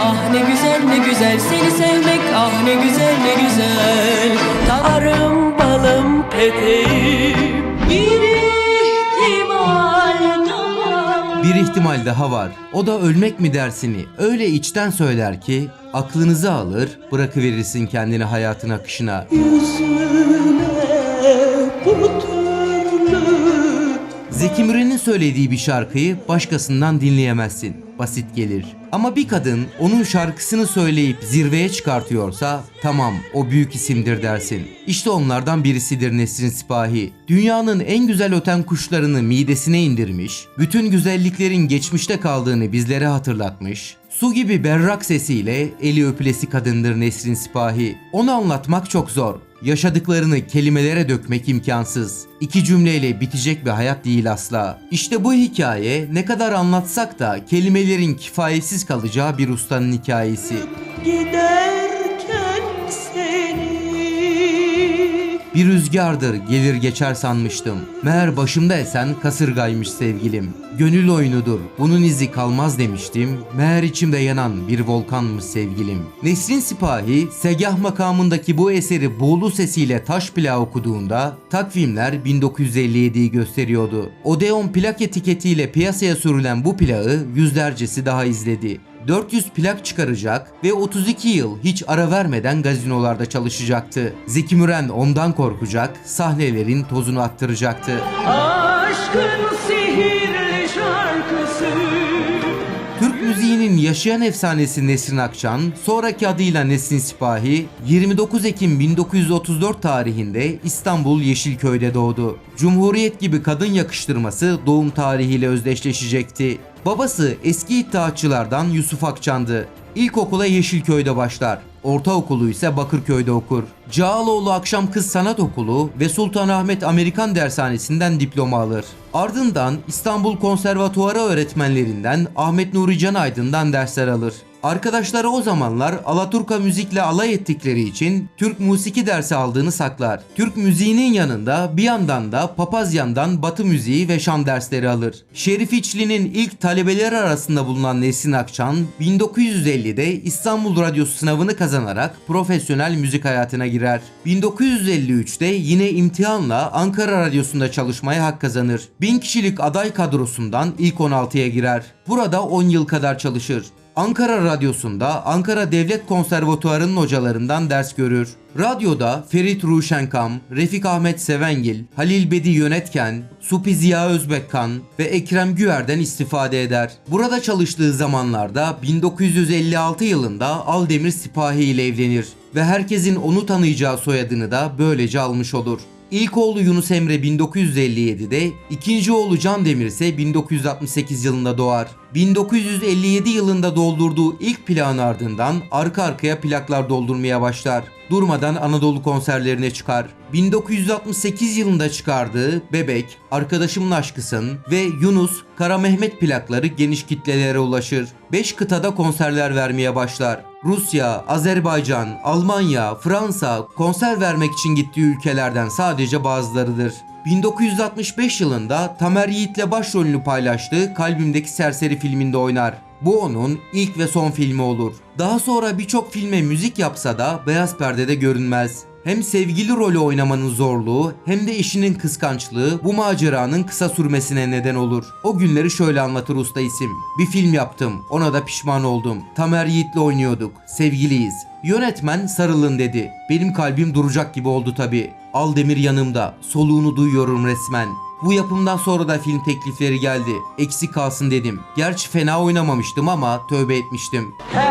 ah ne güzel ne güzel Seni sevmek ah ne güzel ne güzel Tarım balım peteğim Bir ihtimal daha Bir ihtimal daha var. O da ölmek mi dersini öyle içten söyler ki aklınızı alır, bırakıverirsin kendini hayatın akışına. Zeki Müren'in söylediği bir şarkıyı başkasından dinleyemezsin. Basit gelir. Ama bir kadın onun şarkısını söyleyip zirveye çıkartıyorsa tamam o büyük isimdir dersin. İşte onlardan birisidir Nesrin Sipahi. Dünyanın en güzel öten kuşlarını midesine indirmiş, bütün güzelliklerin geçmişte kaldığını bizlere hatırlatmış, Su gibi berrak sesiyle eli öpülesi kadındır Nesrin Sipahi. Onu anlatmak çok zor. Yaşadıklarını kelimelere dökmek imkansız. İki cümleyle bitecek bir hayat değil asla. İşte bu hikaye ne kadar anlatsak da kelimelerin kifayetsiz kalacağı bir ustanın hikayesi. giderken Bir rüzgardır gelir geçer sanmıştım. Meğer başımda esen kasırgaymış sevgilim. Gönül oyunudur bunun izi kalmaz demiştim. Meğer içimde yanan bir volkanmış sevgilim. Nesrin Sipahi Segah makamındaki bu eseri buğulu sesiyle taş plağı okuduğunda takvimler 1957'yi gösteriyordu. Odeon plak etiketiyle piyasaya sürülen bu plağı yüzlercesi daha izledi. 400 plak çıkaracak ve 32 yıl hiç ara vermeden gazinolarda çalışacaktı. Zeki Müren ondan korkacak, sahnelerin tozunu attıracaktı. Aşkın sihirli şarkısı Türk müziğinin yaşayan efsanesi Nesrin Akçan, sonraki adıyla Nesrin Sipahi, 29 Ekim 1934 tarihinde İstanbul Yeşilköy'de doğdu. Cumhuriyet gibi kadın yakıştırması doğum tarihiyle özdeşleşecekti. Babası eski iddiatçılardan Yusuf Akçan'dı. İlkokula Yeşilköy'de başlar. Ortaokulu ise Bakırköy'de okur. Cağaloğlu Akşam Kız Sanat Okulu ve Sultanahmet Amerikan Dershanesi'nden diploma alır. Ardından İstanbul Konservatuvarı öğretmenlerinden Ahmet Nuri Can Aydın'dan dersler alır. Arkadaşları o zamanlar Alaturka müzikle alay ettikleri için Türk musiki dersi aldığını saklar. Türk müziğinin yanında bir yandan da papazyandan batı müziği ve şan dersleri alır. Şerif İçli'nin ilk talebeleri arasında bulunan Nesin Akçan 1950'de İstanbul Radyosu sınavını kazanarak profesyonel müzik hayatına girer. 1953'te yine imtihanla Ankara Radyosu'nda çalışmaya hak kazanır. 1000 kişilik aday kadrosundan ilk 16'ya girer. Burada 10 yıl kadar çalışır. Ankara Radyosu'nda Ankara Devlet Konservatuvarı'nın hocalarından ders görür. Radyoda Ferit Ruşenkam, Refik Ahmet Sevengil, Halil Bedi Yönetken, Supi Ziya Özbekkan ve Ekrem Güer'den istifade eder. Burada çalıştığı zamanlarda 1956 yılında Aldemir Sipahi ile evlenir ve herkesin onu tanıyacağı soyadını da böylece almış olur. İlk oğlu Yunus Emre 1957'de, ikinci oğlu Can Demir ise 1968 yılında doğar. 1957 yılında doldurduğu ilk plağın ardından arka arkaya plaklar doldurmaya başlar. Durmadan Anadolu konserlerine çıkar. 1968 yılında çıkardığı Bebek, Arkadaşımın Aşkısın ve Yunus, Kara Mehmet plakları geniş kitlelere ulaşır. 5 kıtada konserler vermeye başlar. Rusya, Azerbaycan, Almanya, Fransa konser vermek için gittiği ülkelerden sadece bazılarıdır. 1965 yılında Tamer Yiğit'le başrolünü paylaştığı Kalbimdeki Serseri filminde oynar. Bu onun ilk ve son filmi olur. Daha sonra birçok filme müzik yapsa da beyaz perdede görünmez. Hem sevgili rolü oynamanın zorluğu hem de işinin kıskançlığı bu maceranın kısa sürmesine neden olur. O günleri şöyle anlatır usta isim. Bir film yaptım, ona da pişman oldum. Tamer Yiğit'le oynuyorduk, sevgiliyiz. Yönetmen sarılın dedi. Benim kalbim duracak gibi oldu tabi. Aldemir yanımda, soluğunu duyuyorum resmen. Bu yapımdan sonra da film teklifleri geldi. Eksik kalsın dedim. Gerçi fena oynamamıştım ama tövbe etmiştim. Her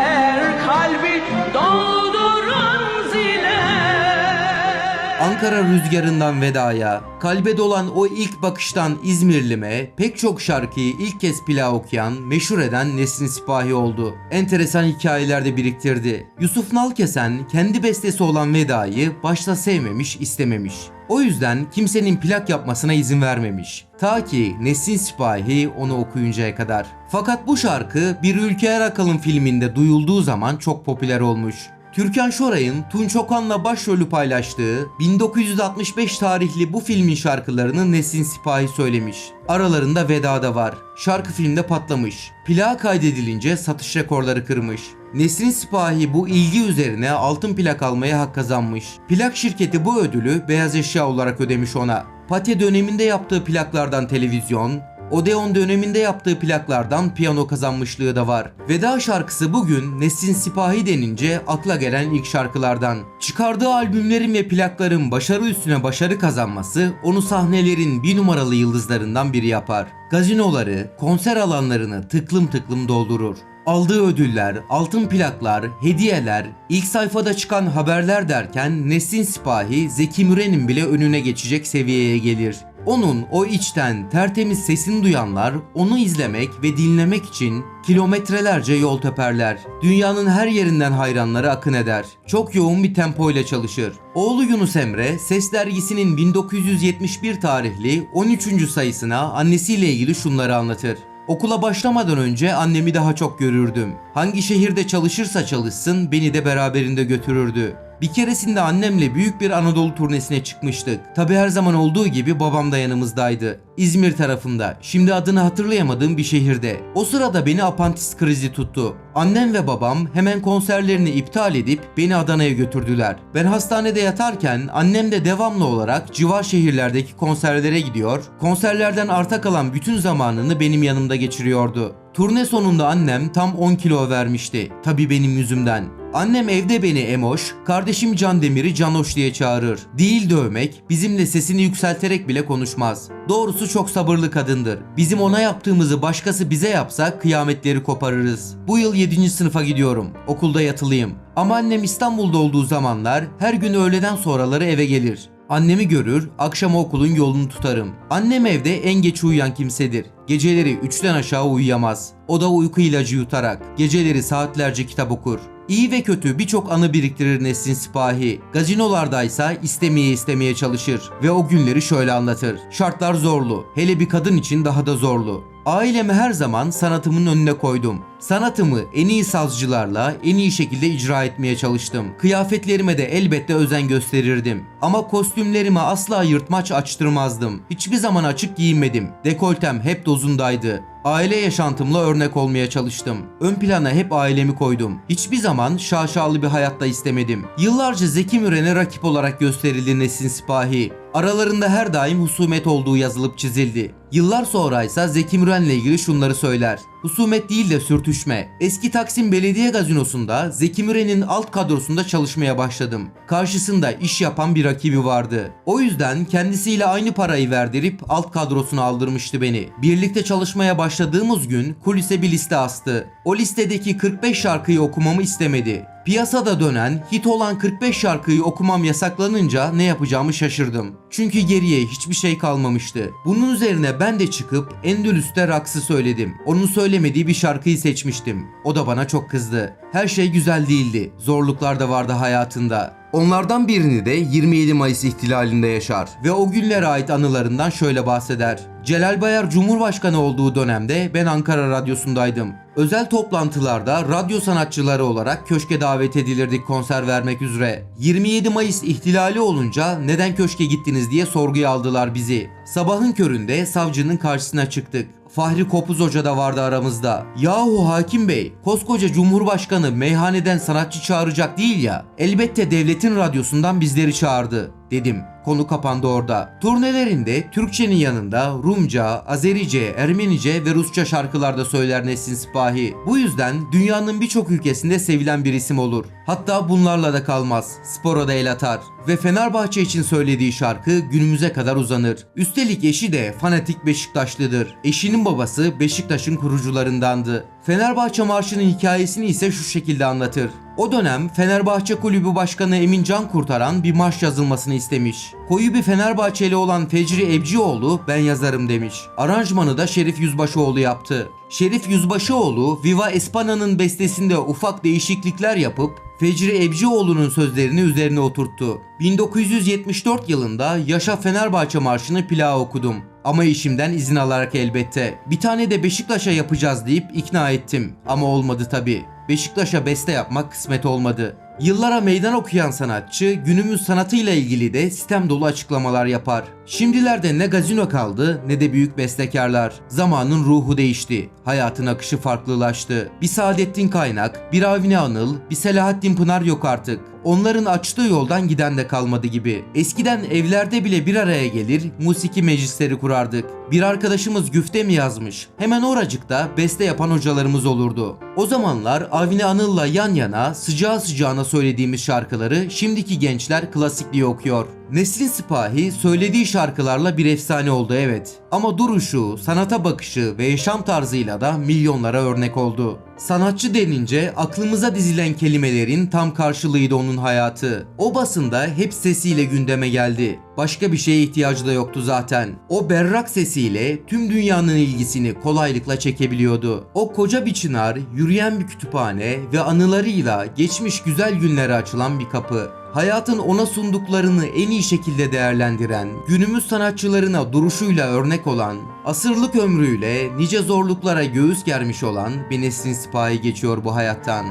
Ankara rüzgarından vedaya, kalbe dolan o ilk bakıştan İzmirlime pek çok şarkıyı ilk kez plağı okuyan, meşhur eden Nesrin Sipahi oldu. Enteresan hikayeler de biriktirdi. Yusuf Nalkesen kendi bestesi olan Veda'yı başta sevmemiş, istememiş. O yüzden kimsenin plak yapmasına izin vermemiş. Ta ki Nesrin Sipahi onu okuyuncaya kadar. Fakat bu şarkı Bir Ülke Her Akalın filminde duyulduğu zaman çok popüler olmuş. Türkan Şoray'ın Tunç Okan'la başrolü paylaştığı 1965 tarihli bu filmin şarkılarını Nesin Sipahi söylemiş. Aralarında Veda da var. Şarkı filmde patlamış. Plağa kaydedilince satış rekorları kırmış. Nesrin Sipahi bu ilgi üzerine altın plak almaya hak kazanmış. Plak şirketi bu ödülü beyaz eşya olarak ödemiş ona. Pate döneminde yaptığı plaklardan televizyon, Odeon döneminde yaptığı plaklardan piyano kazanmışlığı da var. Veda şarkısı bugün Nesrin Sipahi denince akla gelen ilk şarkılardan. Çıkardığı albümlerin ve plakların başarı üstüne başarı kazanması onu sahnelerin bir numaralı yıldızlarından biri yapar. Gazinoları, konser alanlarını tıklım tıklım doldurur. Aldığı ödüller, altın plaklar, hediyeler, ilk sayfada çıkan haberler derken Nesrin Sipahi Zeki Müren'in bile önüne geçecek seviyeye gelir. Onun o içten tertemiz sesini duyanlar onu izlemek ve dinlemek için kilometrelerce yol teperler. Dünyanın her yerinden hayranları akın eder. Çok yoğun bir tempo ile çalışır. Oğlu Yunus Emre, Ses Dergisi'nin 1971 tarihli 13. sayısına annesiyle ilgili şunları anlatır. Okula başlamadan önce annemi daha çok görürdüm. Hangi şehirde çalışırsa çalışsın beni de beraberinde götürürdü. Bir keresinde annemle büyük bir Anadolu turnesine çıkmıştık. Tabi her zaman olduğu gibi babam da yanımızdaydı. İzmir tarafında, şimdi adını hatırlayamadığım bir şehirde. O sırada beni apantis krizi tuttu. Annem ve babam hemen konserlerini iptal edip beni Adana'ya götürdüler. Ben hastanede yatarken annem de devamlı olarak civar şehirlerdeki konserlere gidiyor, konserlerden arta kalan bütün zamanını benim yanımda geçiriyordu. Turne sonunda annem tam 10 kilo vermişti. Tabi benim yüzümden. Annem evde beni Emoş, kardeşim Can Demir'i Canoş diye çağırır. Değil dövmek, bizimle sesini yükselterek bile konuşmaz. Doğrusu çok sabırlı kadındır. Bizim ona yaptığımızı başkası bize yapsa kıyametleri koparırız. Bu yıl 7. sınıfa gidiyorum. Okulda yatılıyım. Ama annem İstanbul'da olduğu zamanlar her gün öğleden sonraları eve gelir. Annemi görür, akşam okulun yolunu tutarım. Annem evde en geç uyuyan kimsedir. Geceleri 3'ten aşağı uyuyamaz. O da uyku ilacı yutarak. Geceleri saatlerce kitap okur. İyi ve kötü birçok anı biriktirir Nesrin Sipahi. Gazinolardaysa istemeye istemeye çalışır ve o günleri şöyle anlatır. Şartlar zorlu, hele bir kadın için daha da zorlu. Ailemi her zaman sanatımın önüne koydum. Sanatımı en iyi sazcılarla en iyi şekilde icra etmeye çalıştım. Kıyafetlerime de elbette özen gösterirdim. Ama kostümlerime asla yırtmaç açtırmazdım. Hiçbir zaman açık giyinmedim. Dekoltem hep dozundaydı. Aile yaşantımla örnek olmaya çalıştım. Ön plana hep ailemi koydum. Hiçbir zaman şaşalı bir hayatta istemedim. Yıllarca Zeki Müren'e rakip olarak gösterildi Nesin Sipahi. Aralarında her daim husumet olduğu yazılıp çizildi. Yıllar sonra ise Zeki Müren'le ilgili şunları söyler. Husumet değil de sürtüşme. Eski Taksim Belediye Gazinosu'nda Zeki Müren'in alt kadrosunda çalışmaya başladım. Karşısında iş yapan bir rakibi vardı. O yüzden kendisiyle aynı parayı verdirip alt kadrosuna aldırmıştı beni. Birlikte çalışmaya başladığımız gün kulise bir liste astı. O listedeki 45 şarkıyı okumamı istemedi. Piyasada dönen, hit olan 45 şarkıyı okumam yasaklanınca ne yapacağımı şaşırdım. Çünkü geriye hiçbir şey kalmamıştı. Bunun üzerine ben de çıkıp Endülüs'te raksı söyledim. Onun söylemediği bir şarkıyı seçmiştim. O da bana çok kızdı. Her şey güzel değildi. Zorluklar da vardı hayatında. Onlardan birini de 27 Mayıs ihtilalinde yaşar ve o günlere ait anılarından şöyle bahseder. Celal Bayar Cumhurbaşkanı olduğu dönemde ben Ankara Radyosu'ndaydım. Özel toplantılarda radyo sanatçıları olarak köşke davet edilirdik konser vermek üzere. 27 Mayıs ihtilali olunca neden köşke gittiniz diye sorguya aldılar bizi. Sabahın köründe savcının karşısına çıktık. Fahri Kopuz Hoca da vardı aramızda. Yahu hakim bey, koskoca cumhurbaşkanı meyhaneden sanatçı çağıracak değil ya. Elbette devletin radyosundan bizleri çağırdı dedim. Konu kapandı orada. Turnelerinde Türkçenin yanında Rumca, Azerice, Ermenice ve Rusça şarkılarda söyler Nesin Sipahi. Bu yüzden dünyanın birçok ülkesinde sevilen bir isim olur. Hatta bunlarla da kalmaz. Spora da el atar. Ve Fenerbahçe için söylediği şarkı günümüze kadar uzanır. Üstelik eşi de fanatik Beşiktaşlıdır. Eşinin babası Beşiktaş'ın kurucularındandı. Fenerbahçe Marşı'nın hikayesini ise şu şekilde anlatır. O dönem Fenerbahçe Kulübü Başkanı Emin Can Kurtaran bir marş yazılmasını istemiş. Koyu bir Fenerbahçeli olan Fecri Ebcioğlu ben yazarım demiş. Aranjmanı da Şerif Yüzbaşıoğlu yaptı. Şerif Yüzbaşıoğlu Viva Espana'nın bestesinde ufak değişiklikler yapıp Fecri Ebcioğlu'nun sözlerini üzerine oturttu. 1974 yılında Yaşa Fenerbahçe Marşı'nı plağa okudum. Ama işimden izin alarak elbette. Bir tane de Beşiktaş'a yapacağız deyip ikna ettim. Ama olmadı tabi. Beşiktaş'a beste yapmak kısmet olmadı. Yıllara meydan okuyan sanatçı günümüz sanatıyla ilgili de sistem dolu açıklamalar yapar. Şimdilerde ne gazino kaldı ne de büyük bestekarlar. Zamanın ruhu değişti. Hayatın akışı farklılaştı. Bir Saadettin Kaynak, bir Avni Anıl, bir Selahattin Pınar yok artık. Onların açtığı yoldan giden de kalmadı gibi. Eskiden evlerde bile bir araya gelir, musiki meclisleri kurardık. Bir arkadaşımız güfte mi yazmış? Hemen oracıkta beste yapan hocalarımız olurdu. O zamanlar Avni Anıl'la yan yana sıcağı sıcağına söylediğimiz şarkıları şimdiki gençler klasikliği okuyor. Nesrin Sipahi söylediği şarkılarla bir efsane oldu evet. Ama duruşu, sanata bakışı ve yaşam tarzıyla da milyonlara örnek oldu. Sanatçı denince aklımıza dizilen kelimelerin tam karşılığıydı onun hayatı. O basında hep sesiyle gündeme geldi. Başka bir şeye ihtiyacı da yoktu zaten. O berrak sesiyle tüm dünyanın ilgisini kolaylıkla çekebiliyordu. O koca bir çınar, yürüyen bir kütüphane ve anılarıyla geçmiş güzel günlere açılan bir kapı hayatın ona sunduklarını en iyi şekilde değerlendiren, günümüz sanatçılarına duruşuyla örnek olan, asırlık ömrüyle nice zorluklara göğüs germiş olan bir Nesrin Sipahi geçiyor bu hayattan.